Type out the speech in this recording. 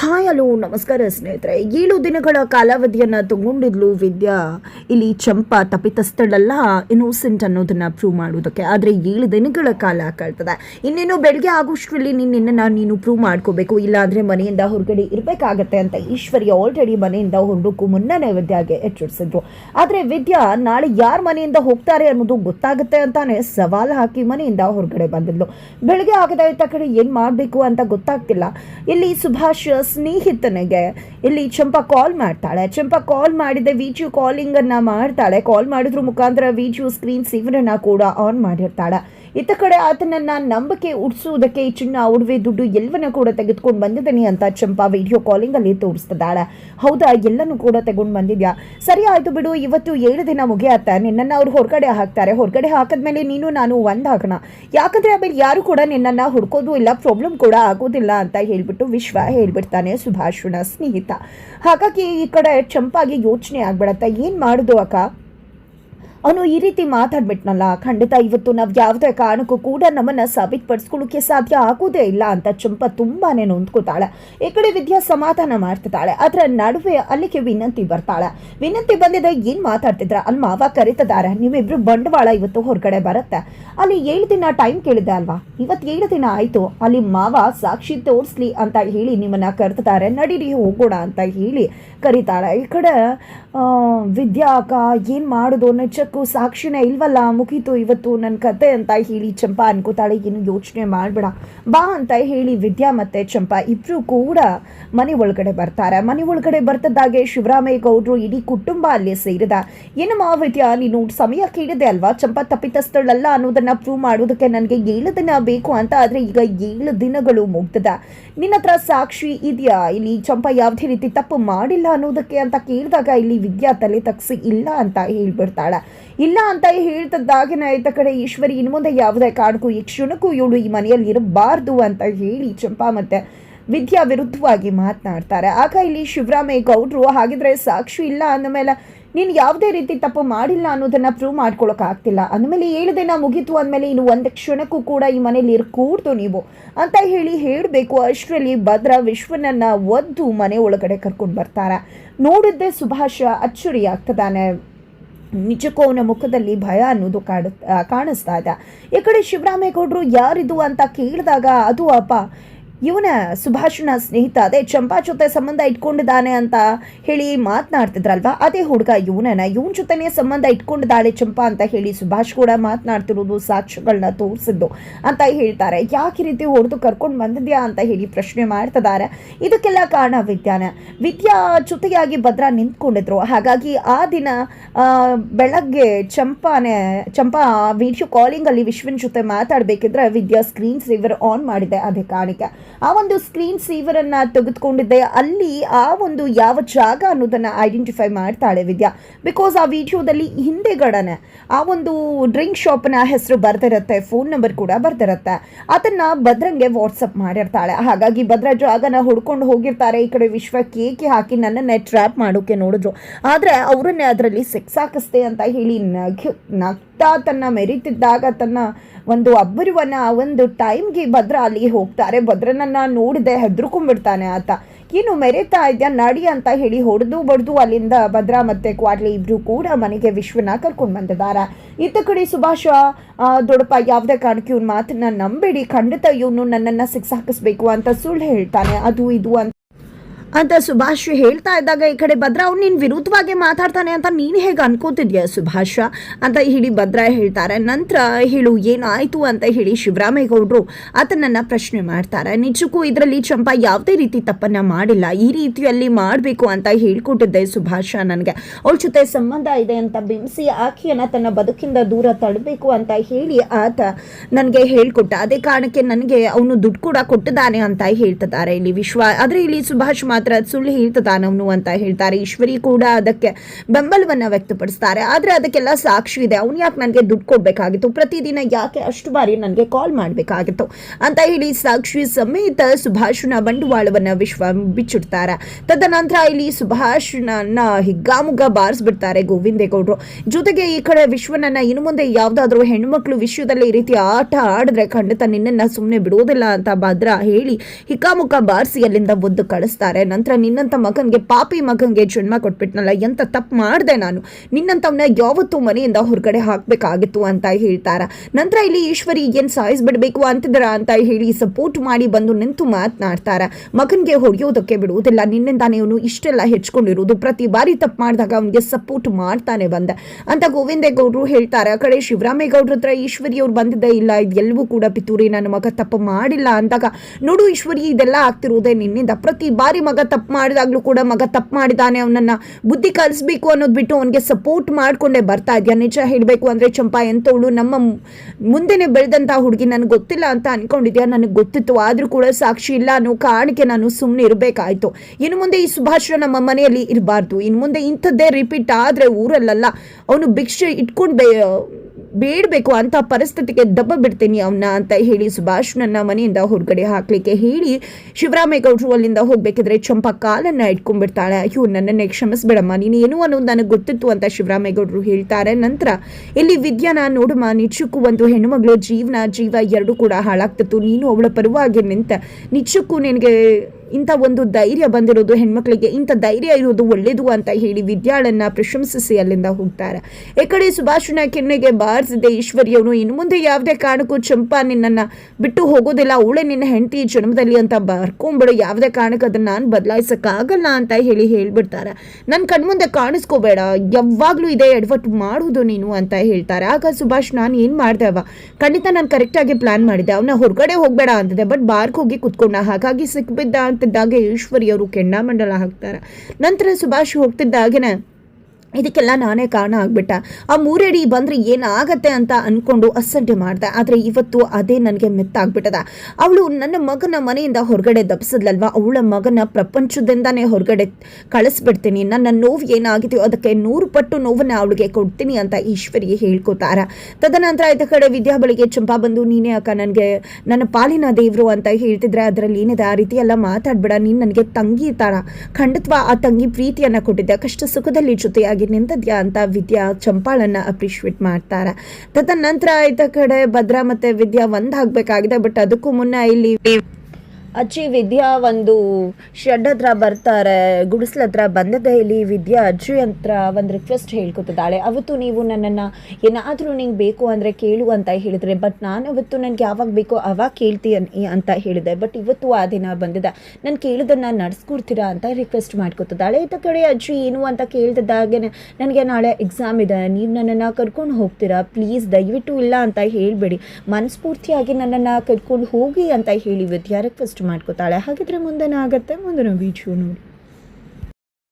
Hi, hello, ನಮಸ್ಕಾರ ಸ್ನೇಹಿತರೆ. ಏಳು ದಿನಗಳ ಕಾಲಾವಧಿಯನ್ನು ತಗೊಂಡಿದ್ಲು ವಿದ್ಯಾ. ಇಲ್ಲಿ ಚಂಪಾ ತಪ್ಪಿತಸ್ಥಳಲ್ಲ ಇನ್ನೋಸೆಂಟ್ ಅನ್ನೋದನ್ನು ಪ್ರೂವ್ ಮಾಡೋದಕ್ಕೆ ಆದರೆ ಏಳು ದಿನಗಳ ಕಾಲ ಕಳ್ತದೆ. ಇನ್ನೇನು ಬೆಳಗ್ಗೆ ಆಗೋಷ್ಟರಲ್ಲಿ ನಿನ್ನನ್ನು ನೀನು ಪ್ರೂವ್ ಮಾಡ್ಕೋಬೇಕು. ಇಲ್ಲಾಂದರೆ ಮನೆಯಿಂದ ಹೊರಗಡೆ ಇರಬೇಕಾಗತ್ತೆ ಅಂತ ಈಶ್ವರಿ ಆಲ್ರೆಡಿ ಮನೆಯಿಂದ ಹೊರಡೋಕ್ಕೂ ಮುನ್ನನೇ ವಿದ್ಯಾಗೆ ಎಚ್ಚರಿಸಿದ್ರು. ಆದರೆ ವಿದ್ಯಾ, ನಾಳೆ ಯಾರು ಮನೆಯಿಂದ ಹೋಗ್ತಾರೆ ಅನ್ನೋದು ಗೊತ್ತಾಗುತ್ತೆ ಅಂತಾನೆ ಸವಾಲು ಹಾಕಿ ಮನೆಯಿಂದ ಹೊರಗಡೆ ಬಂದಿದ್ಲು. ಬೆಳಗ್ಗೆ ಆಗದ ಕಡೆ ಏನು ಮಾಡಬೇಕು ಅಂತ ಗೊತ್ತಾಗ್ತಿಲ್ಲ. ಇಲ್ಲಿ ಸುಭಾಷ್ ಸ್ನೇಹಿತನಿಗೆ ಇಲ್ಲಿ ಚಂಪಾ ಕಾಲ್ ಮಾಡ್ತಾಳೆ. ಚಂಪಾ ಕಾಲ್ ಮಾಡಿದೆ ಕಾಲಿಂಗ್ ಅನ್ನ ಮಾಡ್ತಾಳೆ. ಕಾಲ್ ಮಾಡಿದ್ರ ಮುಖಾಂತರ ವಿಡಿಯೋ ಸ್ಕ್ರೀನ್ ಸೇವರನ್ನ ಕೂಡ ಆನ್ ಮಾಡಿರ್ತಾಳೆ. ಇತ್ತ ಕಡೆ ಆತನನ್ನ ನಂಬಿಕೆ ಉಡ್ಸುವುದಕ್ಕೆ ಈ ಚಿನ್ನ, ಉಡುವೆ ದುಡ್ಡು ಎಲ್ಲವನ್ನ ಕೂಡ ತೆಗೆದುಕೊಂಡು ಬಂದಿದ್ದೀನಿ ಅಂತ ಚಂಪಾ ವಿಡಿಯೋ ಕಾಲಿಂಗ್ ಅಲ್ಲಿ ತೋರಿಸ್ತಿದ್ದಾಳೆ. ಹೌದಾ, ಎಲ್ಲನೂ ಕೂಡ ತಗೊಂಡು ಬಂದಿದ್ಯಾ? ಸರಿ ಆಯ್ತು ಬಿಡು, ಇವತ್ತು ಏಳು ದಿನ ಮುಗಿಯಾತ ನಿನ್ನನ್ನು ಅವ್ರು ಹೊರಗಡೆ ಹಾಕ್ತಾರೆ. ಹೊರಗಡೆ ಹಾಕಿದ್ಮೇಲೆ ನೀನು ನಾನು ಒಂದಾಗೋಣ ಯಾಕಂದ್ರೆ ಆಮೇಲೆ ಯಾರು ಕೂಡ ನಿನ್ನನ್ನು ಹುಡ್ಕೋದು ಇಲ್ಲ ಪ್ರಾಬ್ಲಮ್ ಕೂಡ ಆಗೋದಿಲ್ಲ ಅಂತ ಹೇಳ್ಬಿಟ್ಟು ವಿಶ್ವ ಹೇಳ್ಬಿಡ್ತಾನೆ ಸುಭಾಷಣ ಸ್ನೇಹಿತ. ಹಾಗಾಗಿ ಈ ಕಡೆ ಚಂಪಾಗಿ ಯೋಚನೆ ಆಗ್ಬಿಡತ್ತೆ. ಏನು ಮಾಡೋದು ಅಕ್ಕ? ಅವನು ಈ ರೀತಿ ಮಾತಾಡ್ಬಿಟ್ನಲ್ಲ, ಖಂಡಿತ ಇವತ್ತು ನಾವು ಯಾವುದೇ ಕಾರಣಕ್ಕೂ ಕೂಡ ನಮ್ಮನ್ನು ಸಾಬೀತುಪಡಿಸ್ಕೊಳ್ಳೋಕೆ ಸಾಧ್ಯ ಆಗೋದೇ ಇಲ್ಲ ಅಂತ ಚಂಪ ತುಂಬಾ ನೊಂದ್ಕೋತಾಳೆ ಈ ಕಡೆ ವಿದ್ಯಾ ಸಮಾಧಾನ ಮಾಡ್ತಿದ್ದಾಳೆ ಅದರ ನಡುವೆ ಅಲ್ಲಿಗೆ ವಿನಂತಿ ಬರ್ತಾಳೆ. ವಿನಂತಿ ಬಂದಿದೆ, ಏನು ಮಾತಾಡ್ತಿದ್ರ? ಅಲ್ಲಿ ಮಾವ ಕರೀತಿದ್ದಾರೆ, ನೀವಿಬ್ರು ಬಂಡವಾಳ ಇವತ್ತು ಹೊರಗಡೆ ಬರುತ್ತೆ. ಅಲ್ಲಿ ಏಳು ದಿನ ಟೈಮ್ ಕೇಳಿದೆ ಅಲ್ವಾ? ಇವತ್ತು ಏಳು ದಿನ ಆಯಿತು, ಅಲ್ಲಿ ಮಾವ ಸಾಕ್ಷಿ ತೋರಿಸ್ಲಿ ಅಂತ ಹೇಳಿ ನಿಮ್ಮನ್ನು ಕರೆತಿದ್ದಾರೆ ನಡೀರಿ ಹೋಗೋಣ ಅಂತ ಹೇಳಿ ಕರೀತಾಳೆ. ಈ ಕಡೆ ವಿದ್ಯಾ ಅಕ್ಕ ಏನು ಮಾಡೋದು ನಿಜಕ್ಕೂ ಸಾಕ್ಷಿನೇ ಇಲ್ವಲ್ಲ? ಮುಗೀತು ಇವತ್ತು ನನ್ನ ಕತೆ ಅಂತ ಹೇಳಿ ಚಂಪಾ ಅನ್ಕೋತಾಳೆ. ಏನು ಯೋಚನೆ ಮಾಡಬೇಡ. ಬಾ ಅಂತ ಹೇಳಿ ವಿದ್ಯಾ ಮತ್ತೆ ಚಂಪಾ ಇಬ್ರು ಕೂಡ ಮನೆ ಒಳಗಡೆ ಬರ್ತಾರೆ. ಮನೆ ಒಳಗಡೆ ಬರ್ತದಾಗೆ ಶಿವರಾಮಯ್ಯ ಗೌಡ್ರು ಇಡೀ ಕುಟುಂಬ ಅಲ್ಲಿ ಸೇರಿದ. ಏನಮ್ಮ ವಿದ್ಯಾ, ನೀನು ಸಮಯ ಕೇಳಿದೆ ಅಲ್ವಾ? ಚಂಪಾ ತಪ್ಪಿತಸ್ಥಳಲ್ಲ ಅನ್ನೋದನ್ನ ಪ್ರೂವ್ ಮಾಡೋದಕ್ಕೆ ನನಗೆ ಏಳು ದಿನ ಬೇಕು ಅಂತ ಆದ್ರೆ ಈಗ ಏಳು ದಿನಗಳು ಮುಗ್ದದ. ನಿನ್ನ ಹತ್ರ ಸಾಕ್ಷಿ ಇದೆಯಾ? ಇಲ್ಲಿ ಚಂಪಾ ಯಾವುದೇ ರೀತಿ ತಪ್ಪು ಮಾಡಿಲ್ಲ ಅನ್ನೋದಕ್ಕೆ ಅಂತ ಕೇಳಿದಾಗ ಇಲ್ಲಿ ವಿದ್ಯಾ ತಲೆ ತಗ್ಸಿ ಇಲ್ಲ ಅಂತ ಹೇಳ್ಬಿಡ್ತಾಳೆ. ಇಲ್ಲ ಅಂತ ಹೇಳ್ತದ್ದಾಗಿನ ಆಯ್ತ ಕಡೆ ಈಶ್ವರಿ ಇನ್ನು ಮುಂದೆ ಯಾವುದೇ ಕಾರಣಕ್ಕೂ ಈ ಕ್ಷಣಕ್ಕೂ ಇವಳು ಈ ಮನೆಯಲ್ಲಿ ಇರಬಾರ್ದು ಅಂತ ಹೇಳಿ ಚಂಪಾ ಮತ್ತೆ ವಿದ್ಯಾ ವಿರುದ್ಧವಾಗಿ ಮಾತನಾಡ್ತಾರೆ. ಆಗ ಇಲ್ಲಿ ಶಿವರಾಮಯ್ಯ ಗೌಡ್ರು, ಹಾಗಿದ್ರೆ ಸಾಕ್ಷಿ ಇಲ್ಲ ಅಂದಮೇಲೆ ನೀನು ಯಾವುದೇ ರೀತಿ ತಪ್ಪು ಮಾಡಿಲ್ಲ ಅನ್ನೋದನ್ನ ಪ್ರೂವ್ ಮಾಡ್ಕೊಳಕ್ ಆಗ್ತಿಲ್ಲ. ಅಂದಮೇಲೆ ಏಳು ದಿನ ಮುಗೀತು ಅಂದಮೇಲೆ ಇನ್ನು ಒಂದು ಕ್ಷಣಕ್ಕೂ ಕೂಡ ಈ ಮನೇಲಿ ಇರ್ಕೂಡ್ದು ನೀವು ಅಂತ ಹೇಳಿ ಹೇಳಬೇಕು. ಅಷ್ಟರಲ್ಲಿ ಭದ್ರ ವಿಶ್ವನನ್ನ ಒದ್ದು ಮನೆ ಒಳಗಡೆ ಕರ್ಕೊಂಡು ಬರ್ತಾರೆ. ನೋಡಿದ್ದೆ ಸುಭಾಷ ಅಚ್ಚುರಿ ಆಗ್ತದಾನೆ ನಿಜಕ್ಕೂ ಅವನ ಮುಖದಲ್ಲಿ ಭಯ ಅನ್ನೋದು ಕಾಡು ಕಾಣಿಸ್ತಾ ಇದೆ. ಈ ಕಡೆ ಶಿವರಾಮೇಗೌಡರು ಯಾರಿದು ಅಂತ ಕೇಳಿದಾಗ ಅದು ಅಪ್ಪ ಇವನ ಸುಭಾಷನ ಸ್ನೇಹಿತ, ಅದೇ ಚಂಪಾ ಜೊತೆ ಸಂಬಂಧ ಇಟ್ಕೊಂಡಿದ್ದಾನೆ ಅಂತ ಹೇಳಿ ಮಾತನಾಡ್ತಿದ್ರಲ್ವಾ? ಅದೇ ಹುಡುಗ ಇವನನ್ನ, ಇವನ್ ಜೊತೆನೇ ಸಂಬಂಧ ಇಟ್ಕೊಂಡಿದ್ದಾಳೆ ಚಂಪಾ ಅಂತ ಹೇಳಿ ಸುಭಾಷ್ ಕೂಡ ಮಾತನಾಡ್ತಿರೋದು ಸಾಕ್ಷ್ಯಗಳನ್ನ ತೋರಿಸಿದ್ದು ಅಂತ ಹೇಳ್ತಾರೆ. ಯಾಕೆ ರೀತಿ ಹೊಡೆದು ಕರ್ಕೊಂಡು ಬಂದಿದ್ಯಾ ಅಂತ ಹೇಳಿ ಪ್ರಶ್ನೆ ಮಾಡ್ತಿದ್ದಾರೆ. ಇದಕ್ಕೆಲ್ಲ ಕಾರಣ ವಿದ್ಯಾನ. ವಿದ್ಯಾ ಜೊತೆಯಾಗಿ ಭದ್ರ ನಿಂತ್ಕೊಂಡಿದ್ರು. ಹಾಗಾಗಿ ಆ ದಿನ ಬೆಳಗ್ಗೆ ಚಂಪಾನೆ, ಚಂಪಾ ವಿಡಿಯೋ ಕಾಲಿಂಗಲ್ಲಿ ವಿಶ್ವನ್ ಜೊತೆ ಮಾತಾಡಬೇಕಿದ್ರೆ ವಿದ್ಯಾ ಸ್ಕ್ರೀನ್ ಸೇವರ್ ಆನ್ ಮಾಡಿದೆ ಅದೇ ಕಾರಣಕ್ಕೆ ಆ ಒಂದು ಸ್ಕ್ರೀನ್ ಸೇವರನ್ನು ತೆಗೆದುಕೊಂಡಿದ್ದೆ. ಅಲ್ಲಿ ಆ ಒಂದು ಯಾವ ಜಾಗ ಅನ್ನೋದನ್ನು ಐಡೆಂಟಿಫೈ ಮಾಡ್ತಾಳೆ ವಿದ್ಯಾ. ಬಿಕಾಸ್ ಆ ವಿಡಿಯೋದಲ್ಲಿ ಹಿಂದೆಗಡನೆ ಆ ಒಂದು ಡ್ರಿಂಕ್ ಶಾಪ್ನ ಹೆಸರು ಬರ್ದಿರತ್ತೆ ಫೋನ್ ನಂಬರ್ ಕೂಡ ಬರ್ದಿರತ್ತೆ. ಅದನ್ನ ಭದ್ರಂಗೆ ವಾಟ್ಸಪ್ ಮಾಡಿರ್ತಾಳೆ. ಹಾಗಾಗಿ ಭದ್ರ ಜಾಗನ ಹುಡ್ಕೊಂಡು ಹೋಗಿರ್ತಾರೆ. ಈ ಕಡೆ ವಿಶ್ವ ಕೇಕೆ ಹಾಕಿ ನನ್ನನ್ನ ಟ್ರ್ಯಾಪ್ ಮಾಡೋಕೆ ನೋಡಿದ್ರು. ಆದರೆ ಅವರನ್ನೇ ಅದರಲ್ಲಿ ಸೆಕ್ಸ್ ಹಾಕಿಸ್ತೆ ಅಂತ ಹೇಳಿ ನಗ್ ನಗ್ತಾ ತನ್ನ ಮೆರಿತಿದ್ದಾಗ ತನ್ನ ಒಂದು ಅಬ್ಬರುವನ್ನ ಆ ಒಂದು ಟೈಮ್ಗೆ ಭದ್ರ ಅಲ್ಲಿಗೆ ಹೋಗ್ತಾರೆ. ಭದ್ರನನ್ನ ನೋಡಿದೆ ಹೆದರ್ಕೊಂಡ್ಬಿಡ್ತಾನೆ ಆತ. ಏನು ಮೆರೆತಾ ಇದ್ಯಾ? ನಡಿ ಅಂತ ಹೇಳಿ ಹೊಡೆದು ಬಡ್ದು ಅಲ್ಲಿಂದ ಭದ್ರಾ ಮತ್ತೆ ಕ್ವಾಡ್ಲಿ ಇಬ್ರು ಕೂಡ ಮನೆಗೆ ವಿಶ್ವನ ಕರ್ಕೊಂಡು ಬಂದಿದ್ದಾರೆ. ಇತ್ತ ಕಡೆ ಸುಭಾಷ ದೊಡ್ಡಪ್ಪ ಯಾವುದೇ ಕಾರಣಕ್ಕೆ ಇವ್ನ ಮಾತನ್ನ ನಂಬೇಡಿ. ಖಂಡಿತ ಇವನು ನನ್ನನ್ನು ಸಿಕ್ಸ್ ಹಾಕಿಸ್ಬೇಕು ಅಂತ ಸುಳ್ಳು ಹೇಳ್ತಾನೆ. ಅದು ಇದು ಅಂತ ಅಂತ ಸುಭಾಷ್ ಹೇಳ್ತಾ ಇದ್ದಾಗ ಈ ಕಡೆ ಭದ್ರ ಅವ್ನು ನಿನ್ನ ವಿರುದ್ಧವಾಗಿ ಮಾತಾಡ್ತಾನೆ ಅಂತ ನೀನು ಹೇಗೆ ಅನ್ಕೋತಿದ್ಯಾ ಸುಭಾಷ? ಅಂತ ಹೇಳಿ ಭದ್ರ ಹೇಳ್ತಾರೆ. ನಂತರ ಹೇಳು, ಏನಾಯಿತು ಅಂತ ಹೇಳಿ ಶಿವರಾಮೇಗೌಡರು ಆತನನ್ನು ಪ್ರಶ್ನೆ ಮಾಡ್ತಾರೆ. ನಿಜಕ್ಕೂ ಇದರಲ್ಲಿ ಚಂಪಾ ಯಾವುದೇ ರೀತಿ ತಪ್ಪನ್ನು ಮಾಡಿಲ್ಲ. ಈ ರೀತಿಯಲ್ಲಿ ಮಾಡಬೇಕು ಅಂತ ಹೇಳ್ಕೊಟ್ಟಿದ್ದೆ ಸುಭಾಷ ನನಗೆ. ಅವಳ ಜೊತೆ ಸಂಬಂಧ ಇದೆ ಅಂತ ಬಿಂಬಿಸಿ ಆಕೆಯನ್ನು ತನ್ನ ಬದುಕಿಂದ ದೂರ ತಳ್ಳಬೇಕು ಅಂತ ಹೇಳಿ ಆತ ನನಗೆ ಹೇಳ್ಕೊಟ್ಟ. ಅದೇ ಕಾರಣಕ್ಕೆ ನನಗೆ ಅವನು ದುಡ್ಡು ಕೂಡ ಕೊಟ್ಟಿದ್ದಾನೆ ಅಂತ ಹೇಳ್ತಿದ್ದಾರೆ ಇಲ್ಲಿ ವಿಶ್ವ. ಆದರೆ ಇಲ್ಲಿ ಸುಭಾಷ್ ಮಾತ್ರ ಮಾತ್ರ ಸುಳ್ಳು ಹೇಳ್ತದ ಅವನು ಅಂತ ಹೇಳ್ತಾರೆ. ಈಶ್ವರಿ ಕೂಡ ಅದಕ್ಕೆ ಬೆಂಬಲವನ್ನ ವ್ಯಕ್ತಪಡಿಸ್ತಾರೆ. ಆದ್ರೆ ಅದಕ್ಕೆಲ್ಲ ಸಾಕ್ಷಿ ಇದೆ. ಅವ್ನು ಯಾಕೆ ನನಗೆ ದುಡ್ಡು ಕೊಡಬೇಕಾಗಿತ್ತು? ಪ್ರತಿದಿನ ಯಾಕೆ ಅಷ್ಟು ಬಾರಿ ನನಗೆ ಕಾಲ್ ಮಾಡಬೇಕಾಗಿತ್ತು? ಅಂತ ಹೇಳಿ ಸಾಕ್ಷಿ ಸಮೇತ ಸುಭಾಷಣ ಬಂಡವಾಳವನ್ನ ವಿಶ್ವ ಬಿಚ್ಚಿಡ್ತಾರೆ. ತದನಂತರ ಇಲ್ಲಿ ಸುಭಾಷ್ನ ಹಿಗ್ಗಾಮುಗ್ಗ ಬಾರಿಸ್ಬಿಡ್ತಾರೆ ಗೋವಿಂದೇಗೌಡರು. ಜೊತೆಗೆ ಈ ಕಡೆ ವಿಶ್ವನನ್ನ ಇನ್ನು ಮುಂದೆ ಯಾವ್ದಾದ್ರು ಹೆಣ್ಮಕ್ಳು ವಿಶ್ವದಲ್ಲಿ ಈ ರೀತಿ ಆಟ ಆಡಿದ್ರೆ ಖಂಡಿತ ನಿನ್ನನ್ನು ಸುಮ್ಮನೆ ಬಿಡೋದಿಲ್ಲ ಅಂತ ಭದ್ರ ಹೇಳಿ ಹಿಕ್ಕಾಮುಕ್ಕ ಬಾರಿಸಿ ಅಲ್ಲಿಂದ ಒದ್ದು ಕಳಿಸ್ತಾರೆ. ನಂತರ ನಿನ್ನಂತ ಮಗನ್ಗೆ, ಪಾಪಿ ಮಗನ್ಗೆ ಜನ್ಮ ಕೊಟ್ಬಿಟ್ನಲ್ಲ, ಎಂತ ತಪ್ಪು ಮಾಡಿದೆ ನಾನು? ನಿನ್ನಂತವನ್ನ ಯಾವತ್ತೂ ಮನೆಯಿಂದ ಹೊರಗಡೆ ಹಾಕ್ಬೇಕಾಗಿತ್ತು ಅಂತ ಹೇಳ್ತಾರ. ನಂತರ ಇಲ್ಲಿ ಈಶ್ವರಿ ಏನ್ ಸಾಯಿಸ್ಬಿಡ್ಬೇಕು ಅಂತಿದ್ರ ಅಂತ ಹೇಳಿ ಸಪೋರ್ಟ್ ಮಾಡಿ ಬಂದು ನಿಂತು ಮಾತನಾಡ್ತಾರ. ಮಗನ್ಗೆ ಹೊಡೆಯೋದಕ್ಕೆ ಬಿಡುವುದಿಲ್ಲ, ನಿನ್ನಿಂದಾನೇ ಇವನು ಇಷ್ಟೆಲ್ಲ ಹೆಚ್ಕೊಂಡಿರೋದು. ಪ್ರತಿ ಬಾರಿ ತಪ್ಪು ಮಾಡಿದಾಗ ಅವನಿಗೆ ಸಪೋರ್ಟ್ ಮಾಡ್ತಾನೆ ಬಂದ. ಅಂತ ಗೋವಿಂದೇಗೌಡರು ಹೇಳ್ತಾರೆ ಆ ಕಡೆ ಶಿವರಾಮೇಗೌಡ್ರ ಹತ್ರ ಈಶ್ವರಿ ಅವ್ರು ಬಂದಿದ್ದೇ ಇಲ್ಲ ಇದೆಲ್ಲವೂ ಕೂಡ ಪಿತೂರಿ, ನನ್ನ ಮಗ ತಪ್ಪು ಮಾಡಿಲ್ಲ ಅಂದಾಗ, ನೋಡು ಈಶ್ವರಿ, ಇದೆಲ್ಲ ಆಗ್ತಿರೋದೇ ನಿನ್ನಿಂದ. ಪ್ರತಿ ಬಾರಿ ಮಗ ತಪ್ಪು ಮಾಡಿದಾಗ್ಲೂ ಕೂಡ ಮಗ ತಪ್ಪು ಮಾಡಿದಾನೆ, ಅವನನ್ನ ಬುದ್ಧಿ ಕಲಿಸ್ಬೇಕು ಅನ್ನೋದು ಬಿಟ್ಟು ಅವನಿಗೆ ಸಪೋರ್ಟ್ ಮಾಡ್ಕೊಂಡೇ ಬರ್ತಾ ಇದೆಯಾ? ನಿಜ ಹೇಳಬೇಕು ಅಂದ್ರೆ, ಚಂಪಾ ಎಂತವಳು ನಮ್ಮ ಮುಂದೆನೇ ಬೆಳೆದಂಥ ಹುಡುಗಿ ನನಗೆ ಗೊತ್ತಿಲ್ಲ ಅಂತ ಅನ್ಕೊಂಡಿದ್ಯಾ? ನನಗೆ ಗೊತ್ತಿತ್ತು, ಆದ್ರೂ ಕೂಡ ಸಾಕ್ಷಿ ಇಲ್ಲ ಅನ್ನೋ ಕಾರಣಕ್ಕೆ ನಾನು ಸುಮ್ಮನೆ ಇರಬೇಕಾಯ್ತು. ಇನ್ನು ಮುಂದೆ ಈ ಸುಭಾಷ್ ನಮ್ಮ ಮನೆಯಲ್ಲಿ ಇರಬಾರ್ದು. ಇನ್ನು ಮುಂದೆ ಇಂಥದ್ದೇ ರಿಪೀಟ್ ಆದ್ರೆ ಊರಲ್ಲ ಅವನು ಭಿಕ್ಷೆ ಇಟ್ಕೊಂಡು ಬೇಡಬೇಕು ಅಂತ ಪರಿಸ್ಥಿತಿಗೆ ದಬ್ಬ ಬಿಡ್ತೀನಿ ಅವನ್ನ ಅಂತ ಹೇಳಿ ಸುಭಾಷ್ ನನ್ನ ಮನೆಯಿಂದ ಹೊರಗಡೆ ಹಾಕ್ಲಿಕ್ಕೆ ಹೇಳಿ ಶಿವರಾಮೇಗೌಡರು ಅಲ್ಲಿಂದ ಹೋಗ್ಬೇಕಿದ್ರೆ ಚಂಪಾ ಕಾಲನ್ನ ಇಟ್ಕೊಂಡ್ಬಿಡ್ತಾಳೆ. ಅಯ್ಯೋ, ನನ್ನನ್ನೇ ಕ್ಷಮಿಸ್ಬೇಡಮ್ಮ. ನೀನು ಏನು ಅನ್ನೋದು ನನಗೆ ಗೊತ್ತಿತ್ತು ಅಂತ ಶಿವರಾಮೇಗೌಡರು ಹೇಳ್ತಾರೆ. ನಂತರ, ಇಲ್ಲಿ ವಿದ್ಯಾನ ನೋಡಮ್ಮ ನಿಜಕ್ಕೂ ಒಂದು ಹೆಣ್ಣುಮಗಳು, ಜೀವನ ಜೀವ ಎರಡೂ ಕೂಡ ಹಾಳಾಗ್ತಿತ್ತು. ನೀನು ಅವಳ ಪರವಾಗಿ ನಿಂತ ನಿಜಕ್ಕೂ ನಿನಗೆ ಇಂಥ ಒಂದು ಧೈರ್ಯ ಬಂದಿರೋದು ಹೆಣ್ಮಕ್ಳಿಗೆ, ಇಂಥ ಧೈರ್ಯ ಇರೋದು ಒಳ್ಳೇದು ಅಂತ ಹೇಳಿ ವಿದ್ಯಾಳನ್ನ ಪ್ರಶಂಸಿಸಿ ಅಲ್ಲಿಂದ ಹೋಗ್ತಾರೆ. ಈ ಕಡೆ ಸುಭಾಷನ ಕೆನ್ನೆಗೆ ಬಾರಿಸಿದೆ ಈಶ್ವರಿಯವನು ಇನ್ನು ಮುಂದೆ ಯಾವುದೇ ಕಾರಣಕ್ಕೂ ಚಂಪಾ ನಿನ್ನನ್ನು ಬಿಟ್ಟು ಹೋಗೋದಿಲ್ಲ. ಅವಳೆ ನಿನ್ನ ಹೆಂಡತಿ ಜನ್ಮದಲ್ಲಿ ಅಂತ ಬರ್ಕೊಂಬಿಡು. ಯಾವುದೇ ಕಾರಣಕ್ಕೆ ಅದನ್ನು ನಾನು ಬದಲಾಯಿಸೋಕ್ಕಾಗಲ್ಲ ಅಂತ ಹೇಳಿ ಹೇಳ್ಬಿಡ್ತಾರೆ. ನನ್ನ ಕಣ್ಮುಂದೆ ಕಾಣಿಸ್ಕೋಬೇಡ. ಯಾವಾಗಲೂ ಇದೇ ಎಡವಟ್ಟು ಮಾಡುವುದು ನೀನು ಅಂತ ಹೇಳ್ತಾರೆ. ಆಗ ಸುಭಾಷ್, ನಾನು ಏನು ಮಾಡಿದೆ ಖಂಡಿತ ನಾನು ಕರೆಕ್ಟಾಗಿ ಪ್ಲಾನ್ ಮಾಡಿದ್ದೆ. ಅವನ ಹೊರಗಡೆ ಹೋಗಬೇಡ ಅಂತಿದೆ ಬಟ್ ಬಾರ್ಕ್ ಹೋಗಿ ಕುತ್ಕೊಂಡ. ಹಾಗಾಗಿ ಸಿಕ್ಬಿದ್ದ ಅಂತಿದ್ದಾಗ ಈಶ್ವರಿಯವರು ಕೆಂಡಾಮಂಡಲ ಹಾಕ್ತಾರೆ. ನಂತರ ಸುಭಾಷ್ ಹೋಗ್ತಿದ್ದಾಗೇನೆ ಇದಕ್ಕೆಲ್ಲ ನಾನೇ ಕಾರಣ ಆಗ್ಬಿಟ್ಟ. ಆ ಮೂರಡಿ ಬಂದ್ರೆ ಏನಾಗತ್ತೆ ಅಂತ ಅನ್ಕೊಂಡು ಅಸಡ್ಡೆ ಮಾಡಿದೆ. ಆದ್ರೆ ಇವತ್ತು ಅದೇ ನನಗೆ ಮೆತ್ತಾಗ್ಬಿಟ್ಟದ. ಅವಳು ನನ್ನ ಮಗನ ಮನೆಯಿಂದ ಹೊರಗಡೆ ದಬ್ಸದ್ಲಲ್ವಾ? ಅವಳ ಮಗನ ಪ್ರಪಂಚದಿಂದಾನೇ ಹೊರಗಡೆ ಕಳಿಸ್ಬಿಡ್ತೀನಿ. ನನ್ನ ನೋವು ಏನಾಗಿದೆಯೋ ಅದಕ್ಕೆ ನೂರು ಪಟ್ಟು ನೋವನ್ನ ಅವಳಿಗೆ ಕೊಡ್ತೀನಿ ಅಂತ ಈಶ್ವರಿ ಹೇಳ್ಕೊತಾರ. ತದನಂತರ ಇದ ಕಡೆ ವಿದ್ಯಾ ಬಳಿಗೆ ಚಂಪಾ ಬಂದು, ನೀನೇ ಅಕ್ಕ, ನನಗೆ ನನ್ನ ಪಾಲಿನ ದೇವರು ಅಂತ ಹೇಳ್ತಿದ್ರೆ ಅದರಲ್ಲಿ ಏನಿದೆ? ಆ ರೀತಿ ಎಲ್ಲ ಮಾತಾಡ್ಬೇಡ. ನೀನು ನನಗೆ ತಂಗಿ ತರ. ಖಂಡಿತವಾ ಆ ತಂಗಿ ಪ್ರೀತಿಯನ್ನ ಕೊಟ್ಟಿದ್ದೆ. ಕಷ್ಟ ಸುಖದಲ್ಲಿ ಜೊತೆಯಾಗಿ ನಿಂತದ್ಯಾ ಅಂತ ವಿದ್ಯಾ ಚಂಪಾಳನ್ನ ಅಪ್ರಿಷಿಯೇಟ್ ಮಾಡ್ತಾರೆ. ತದನಂತರ ಆಯ್ತ ಕಡೆ ಭದ್ರಾ ಮತ್ತೆ ವಿದ್ಯಾ ಒಂದಾಗಬೇಕಾಗಿದೆ ಬಟ್ ಅದಕ್ಕೂ ಮುನ್ನ ಇಲ್ಲಿ ಅಜ್ಜಿ ವಿದ್ಯಾ ಒಂದು ಶೆಡ್ ಹತ್ರ ಬರ್ತಾರೆ, ಗುಡಿಸ್ಲ ಹತ್ರ ಬಂದದ ಇಲ್ಲಿ ವಿದ್ಯಾ ಅಜ್ಜಿ ಹತ್ರ ಒಂದು ರಿಕ್ವೆಸ್ಟ್ ಹೇಳ್ಕೊತಿದ್ದಾಳೆ. ಅವತ್ತು ನೀವು ನನ್ನನ್ನು ಏನಾದರೂ ನಿಂಗೆ ಬೇಕು ಅಂದರೆ ಕೇಳು ಅಂತ ಹೇಳಿದರೆ ಬಟ್ ನಾನು ಅವತ್ತು ನನಗೆ ಯಾವಾಗ ಬೇಕೋ ಅವಾಗ ಕೇಳ್ತೀನಿ ಅಂತ ಹೇಳಿದೆ. ಬಟ್ ಇವತ್ತು ಆ ದಿನ ಬಂದಿದೆ. ನಾನು ಕೇಳಿದನ್ನು ನಡೆಸ್ಕೊಡ್ತೀರಾ ಅಂತ ರಿಕ್ವೆಸ್ಟ್ ಮಾಡ್ಕೊತಿದ್ದಾಳೆ. ಇತ್ತ ಕಡೆ ಅಜ್ಜಿ ಏನು ಅಂತ ಕೇಳ್ತಿದ್ದಾಗೆ ನನಗೆ ನಾಳೆ ಎಕ್ಸಾಮ್ ಇದೆ. ನೀವು ನನ್ನನ್ನು ಕರ್ಕೊಂಡು ಹೋಗ್ತೀರಾ? ಪ್ಲೀಸ್ ದಯವಿಟ್ಟು ಇಲ್ಲ ಅಂತ ಹೇಳಬೇಡಿ. ಮನಸ್ಫೂರ್ತಿಯಾಗಿ ನನ್ನನ್ನು ಕರ್ಕೊಂಡು ಹೋಗಿ ಅಂತ ಹೇಳಿ ವಿದ್ಯಾ ರಿಕ್ವೆಸ್ಟ್ ಮಾಡ್ಕೋತಾಳೆ. ಹಾಗಿದ್ರೆ ಮುಂದೆನಾಗುತ್ತೆ ಮುಂದಿನ ವೀಡಿಯೋ ನೋಡಿ.